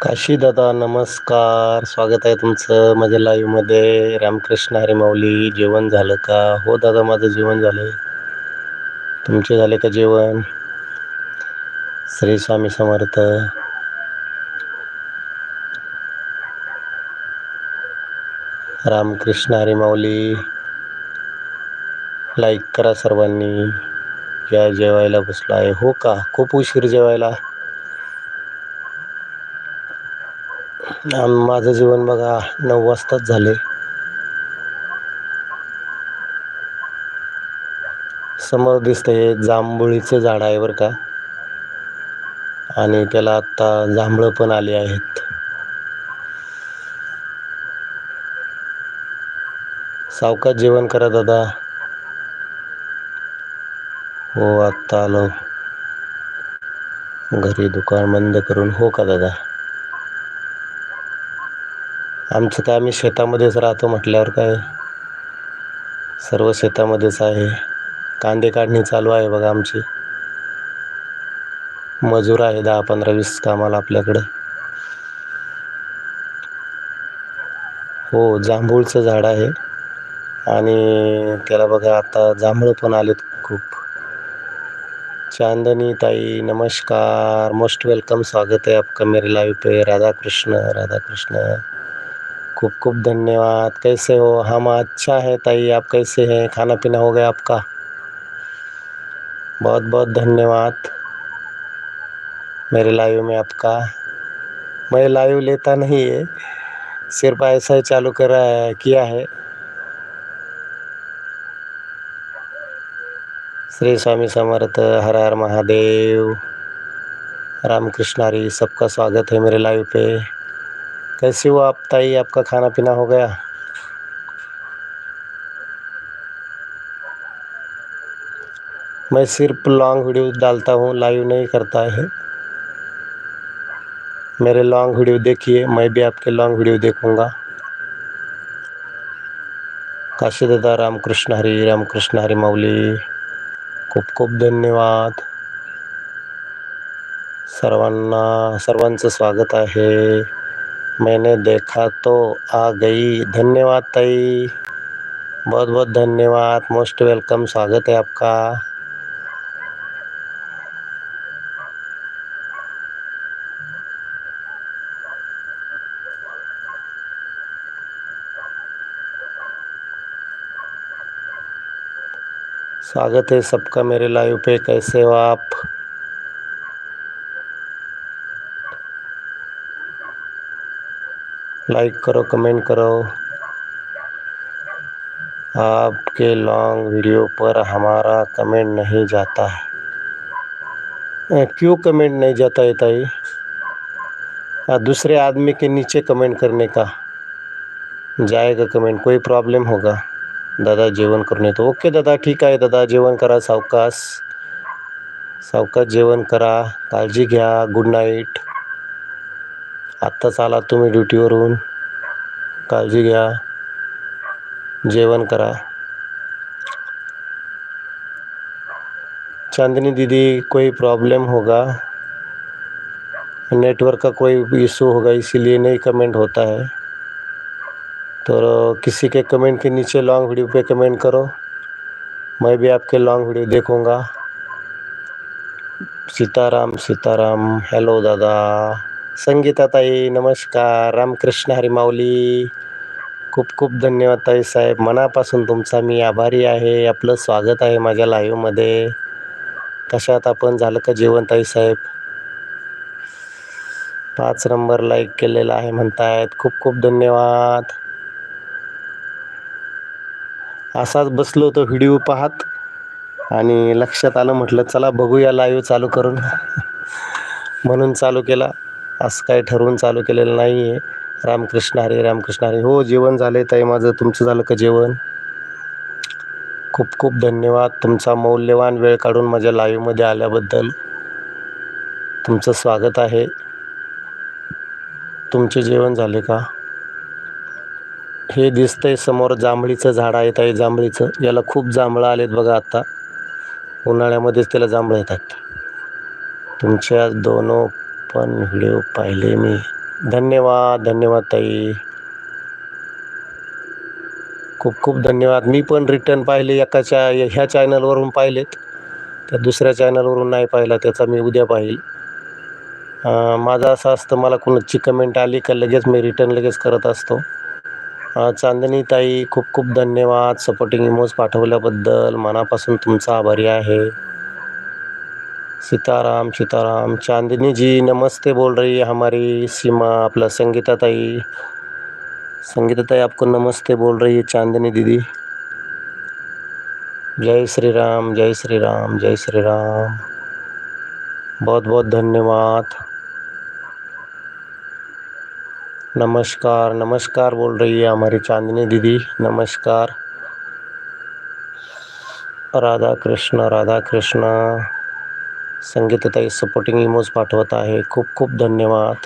काशी दादा नमस्कार. स्वागत आहे तुमचं माझ्या लाईव्हमध्ये रामकृष्ण हरी माऊली जेवण झालं का? हो दादा माझं जेवण झालं तुमचे झाले का जेवण? श्री स्वामी समर्थ. रामकृष्ण हरी माऊली लाईक करा सर्वांनी. या जेवायला बसलो आहे. हो का? खूप उशीर जेवायला. माझं जेवण बघा नऊ वाजताच झाले. समोर दिसतं हे जांभुळीचं झाड आहे बरं का. आणि त्याला आत्ता जांभळं पण आली आहेत. सावकाश जेवण करा दादा. हो आत्ता आलो. घरी दुकान बंद करून. हो का दादा? आमचं काय आम्ही शेतामध्येच राहतो म्हटल्यावर काय? सर्व शेतामध्येच आहे. कांदे काढणी चालू आहे बघा आमची. मजूर आहे दहा पंधरा वीस कामाला आपल्याकडं. हो जांभूळचं झाड आहे. आणि त्याला बघा आता जांभळं पण आलेत खूप. चांदनी ताई नमस्कार. Most welcome. स्वागत आहे आपका मेरे लाइव पे. राधाकृष्ण राधाकृष्ण. खूब खूब धन्यवाद। कैसे हो? हम अच्छा है, ताई, आप कैसे हैं? खाना पीना हो गया आपका? बहुत बहुत धन्यवाद। मेरे लाइव में आपका। मैं लाइव लेता नहीं है, सिर्फ़ ऐसा ही चालू करा किया है। श्री स्वामी समर्थ, हर हर महादेव। रामकृष्ण हरी, सबका स्वागत है मेरे लाइव पे। कैसे हो आप ताई आपका खाना पीना हो गया? मैं सिर्फ़ लॉन्ग वीडियो डालता हूँ, लाइव नहीं करता है। मेरे लॉन्ग वीडियो देखिए, मैं भी आपके लॉन्ग वीडियो देखूँगा। काशी दादा रामकृष्ण हरी रामकृष्ण हरी मौली खूप खूप धन्यवाद। सर्वांना, सर्वांचं स्वागत आहे। मैंने देखा तो आ गई। धन्यवाद तई। बहुत बहुत धन्यवाद। Most welcome. स्वागत है आपका। स्वागत है सबका मेरे लाइव पे। कैसे हो आप? लाइक करो, कमेंट करो। आपके लॉन्ग वीडियो पर हमारा कमेंट नहीं जाता है। क्यों कमेंट नहीं जाता है ताई? दूसरे आदमी के नीचे कमेंट करने का जाएगा कमेंट कोई प्रॉब्लम होगा? दादा जेवण करून तो ओके दादा, ठीक आहे दादा, जेवण करा, सावकाश। सावकाश जेवण करा काळजी घ्या गुड नाईट आत्ताच आला तुम्ही ड्युटीवरून काळजी घ्या. जेवण करा. चांदनी दीदी, कोई प्रॉब्लम होगा? नेटवर्क का कोई इशू होगा, इसीलिए नहीं कमेंट होता है। तो किसी के कमेंट के नीचे लॉन्ग वीडियो पे कमेंट करो। मैं भी आपके लॉन्ग वीडियो देखूँगा। सीताराम सीताराम हॅलो दादा। संगीता ताई नमस्कार. रामकृष्ण हरिमाऊली खूप खूप धन्यवाद ताई साहेब. मनापासून तुमचा मी आभारी आहे. आपलं स्वागत आहे माझ्या लाईव्हमध्ये कशात आपण? झालं का जेवण ताई साहेब? पाच नंबर लाईक केलेला आहे म्हणतायत. खूप खूप धन्यवाद. असाच बसलो होतो व्हिडिओ पाहत. आणि लक्षात आलं म्हटलं चला बघूया लाईव्ह चालू करून. म्हणून चालू केला. असं काय ठरवून चालू केलेलं नाही आहे रामकृष्ण हरे रामकृष्ण हरे. हो जेवण झालं ताई माझं. तुमचं झालं का जेवण? खूप खूप धन्यवाद. तुमचा मौल्यवान वेळ काढून माझ्या लाईव्हमध्ये आल्याबद्दल. तुमचं स्वागत आहे. तुमचे जेवण झाले का? हे दिसतंय समोर जांभळीचं झाड आहे ताई जांभळीचं. याला खूप जांभळं आलेत बघा आता. उन्हाळ्यामध्येच त्याला जांभळं येतात. तुमच्या दोनो पण व्हिडिओ पाहिले मी. धन्यवाद धन्यवाद ताई. खूप खूप धन्यवाद. मी पण रिटर्न पाहिले एकाच्या ह्या चॅनलवरून पाहिलेत. त्या दुसऱ्या चॅनलवरून नाही पाहिला त्याचा मी उद्या पाहील. माझं असं असतं मला कोणाची कमेंट आली का लगेच मी रिटर्न लगेच करत असतो. चांदनी ताई खूप खूप धन्यवाद. सपोर्टिंग इमोज पाठवल्याबद्दल मनापासून तुमचा आभारी आहे. सीताराम सीताराम चांदनी जी, नमस्ते बोल रही है हमारी सीमा, आपला संगीता ताई। संगीता ताई, आपको नमस्ते बोल रही है चांदनी दीदी। जय श्री राम जय श्री राम जय श्री राम बहुत बहुत धन्यवाद। नमस्कार नमस्कार बोल रही है हमारी चांदनी दीदी। नमस्कार। राधा कृष्ण राधा कृष्ण। संगीतताई सपोर्टिंग इमोज पाठवत आहे. खूप खूप धन्यवाद.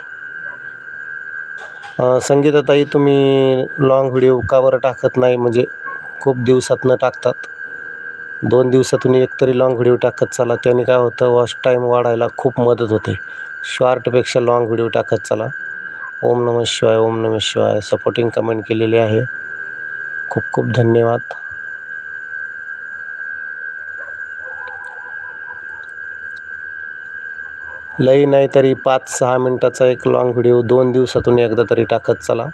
संगीतताई संगीताताई तुम्ही लॉंग व्हिडिओ कावर टाकत नाही? म्हणजे खूप दिवसातनं टाकतात. दोन दिवसातून एक तरी लॉंग व्हिडिओ टाकत चला. त्याने काय होतं वॉच टाईम वाढायला खूप मदत होते. शॉर्टपेक्षा लॉंग व्हिडिओ टाकत चला. ओम नम शिवाय ओम नम शिवाय. सपोर्टिंग कमेंट केलेली आहे. खूप खूप धन्यवाद. लई नाही तरी पाच सहा मिनटाचा एक लॉंग व्हिडिओ दोन दिवसातून एकदा तरी टाकत चला.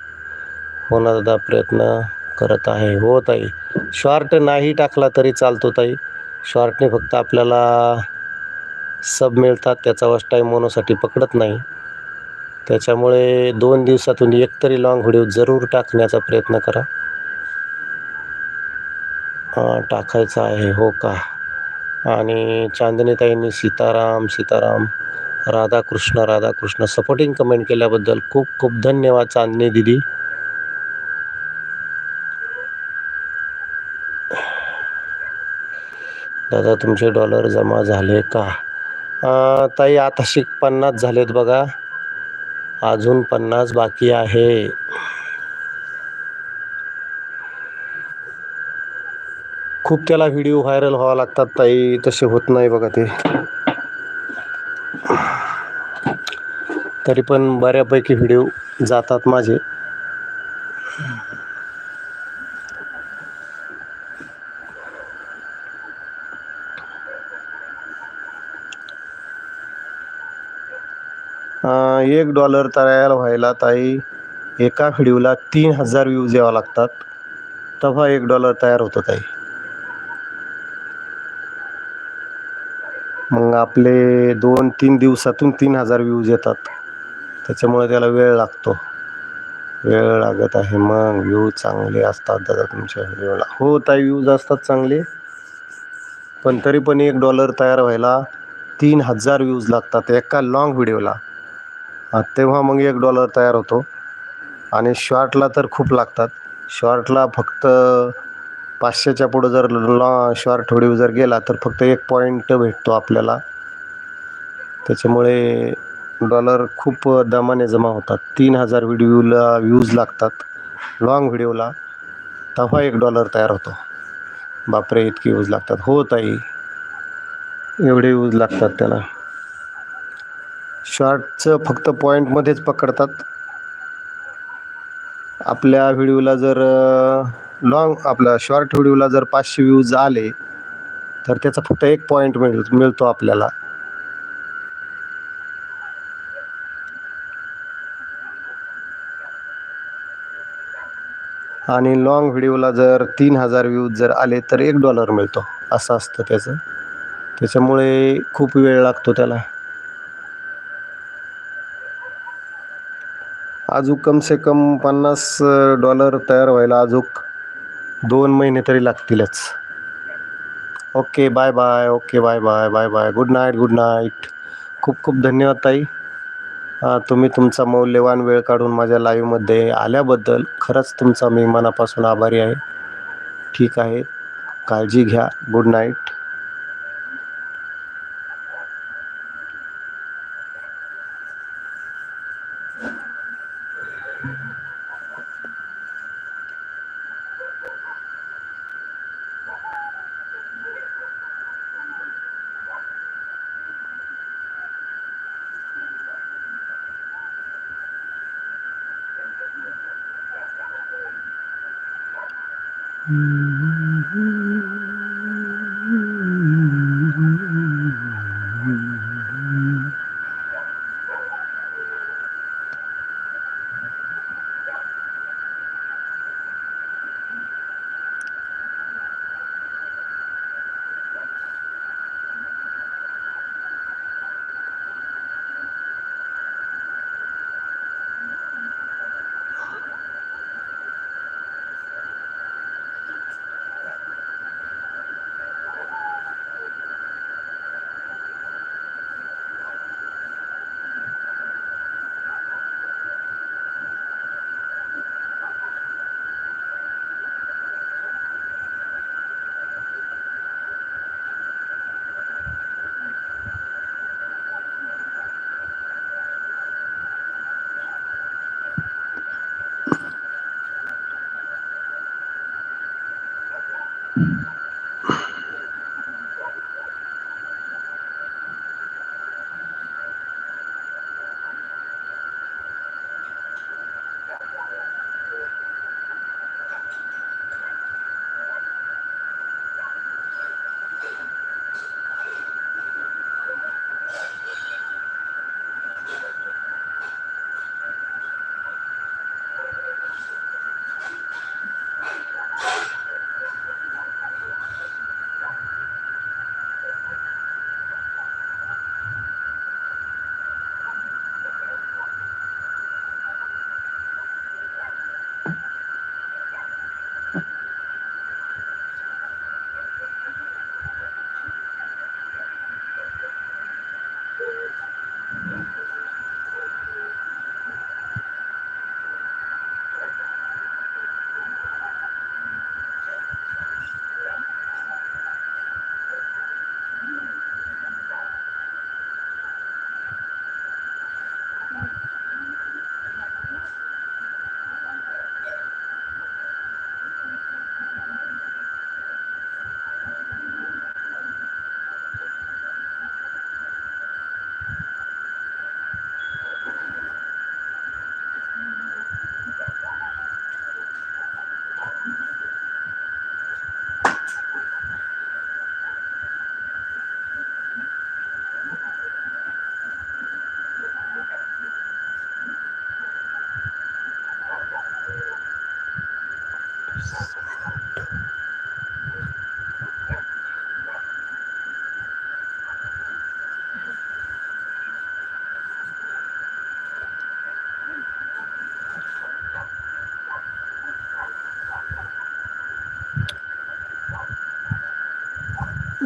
होणारा प्रयत्न करत आहे. हो ताई. शॉर्ट नाही टाकला तरी चालतो ताई. शॉर्टने फक्त आपल्याला सब मिळतात. त्याचा वॉच टाईम होण्यासाठी पकडत नाही. त्याच्यामुळे दोन दिवसातून एक तरी लॉंग व्हिडिओ जरूर टाकण्याचा प्रयत्न करा. टाकायचा आहे. हो का? आणि चांदनीताईंनी सीताराम सीताराम. राधाकृष्ण राधाकृष्ण. सपोर्टिंग कमेंट केल्याबद्दल खूप खूप धन्यवाद चांदणी दिदी. दादा तुमचे डॉलर जमा झाले का? ताई आता शिक पन्नास झालेत बघा. अजून पन्नास बाकी आहे. खूप त्याला व्हिडिओ व्हायरल व्हावा लागतात ताई. तसे होत नाही बघा ते. तरी पण बऱ्यापैकी व्हिडिओ जातात माझे. एक डॉलर तयार व्हायला ताई एका व्हिडिओला तीन हजार व्ह्यूज यावा लागतात. तेव्हा एक डॉलर तयार होतं ताई. मग आपले दोन तीन दिवसातून तीन हजार व्ह्यूज येतात. त्याच्यामुळे त्याला वेळ लागतो. वेळ लागत आहे मग व्ह्यूज चांगले असतात दादा तुमच्या व्हिडिओला हो ताई व्ह्यूज असतात चांगले. पण तरी पण एक डॉलर तयार व्हायला तीन हजार व्ह्यूज लागतात एका लाँग व्हिडिओला तेव्हा मग एक डॉलर तयार होतो. आणि शॉर्टला तर खूप लागतात. शॉर्टला फक्त पाचशेच्या पुढं जर लॉ शॉर्ट व्हिडिओ जर गेला तर फक्त एक पॉईंट भेटतो आपल्याला. त्याच्यामुळे डॉलर खूप दमाने जमा होतात. तीन हजार व्हिडिओला व्ह्यूज लागतात. लॉंग व्हिडिओला तेव्हा एक डॉलर तयार होतो. बापरे इतके यूज लागतात. हो ताई एवढे यूज लागतात त्याला. शॉर्टचं फक्त पॉईंटमध्येच पकडतात. आपल्या व्हिडिओला जर लॉंग आपला शॉर्ट व्हिडिओला जर पाचशे व्ह्यूज आले तर त्याचा फक्त एक पॉईंट मिळ मिळतो आपल्याला. आणि लॉंग व्हिडिओला जर तीन हजार व्ह्यूज जर आले तर एक डॉलर मिळतो. असं असतं त्याचं. त्याच्यामुळे खूप वेळ लागतो त्याला. अजूक कम से कम पन्नास डॉलर तयार व्हायला अजूक दोन महिने तरी लागतीलच. Okay bye bye okay bye bye bye bye good night good night खूप खूप धन्यवाद ताई. तुम्ही तुमचा मौल्यवान वेळ काढून माझ्या लाईव्हमध्ये आल्याबद्दल खरंच तुमचा मी मनापासून आभारी आहे. ठीक आहे. काळजी घ्या. Good night Mm. Hmm.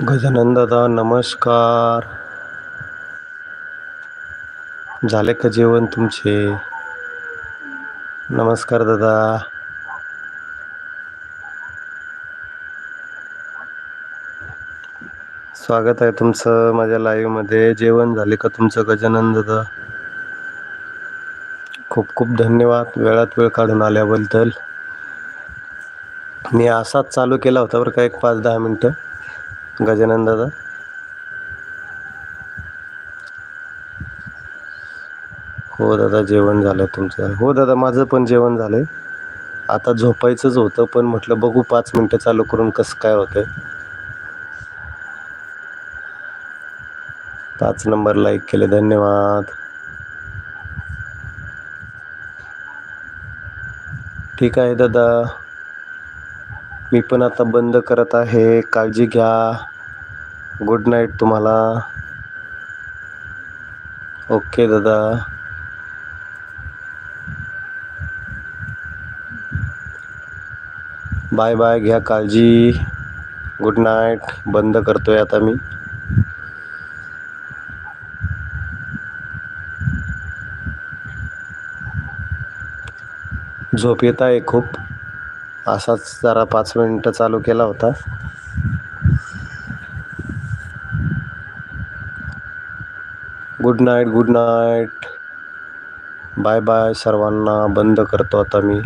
Gajanan दादा नमस्कार. झाले का जेवण तुमचे? नमस्कार दादा. स्वागत आहे तुमचं माझ्या लाईव्हमध्ये जेवण झाले का तुमचं गजानन दादा खूप खूप धन्यवाद. वेळात वेळ काढून आल्याबद्दल. मी असाच चालू केला होता बरं का एक पाच दहा मिनटं. गजानन दादा. हो दादा जेवण झालं तुमचं. हो दादा माझं पण जेवण झालं आहे आता झोपायचंच होतं पण म्हटलं बघू पाच मिनटं चालू करून कसं काय होतंय. पाच नंबर लाईक केले धन्यवाद. ठीक आहे दादा. मी पण आता बंद करत आहे काळजी घ्या. गुड नाईट तुम्हाला. ओके दादा. बाय बाय घ्या काळजी. गुड नाईट बंद करतोय आता मी. झोप येत आहे खूप. असाच जरा पाच मिनटं चालू केला होता. Good night good night bye bye सर्वांना. बंद करतो आता मी.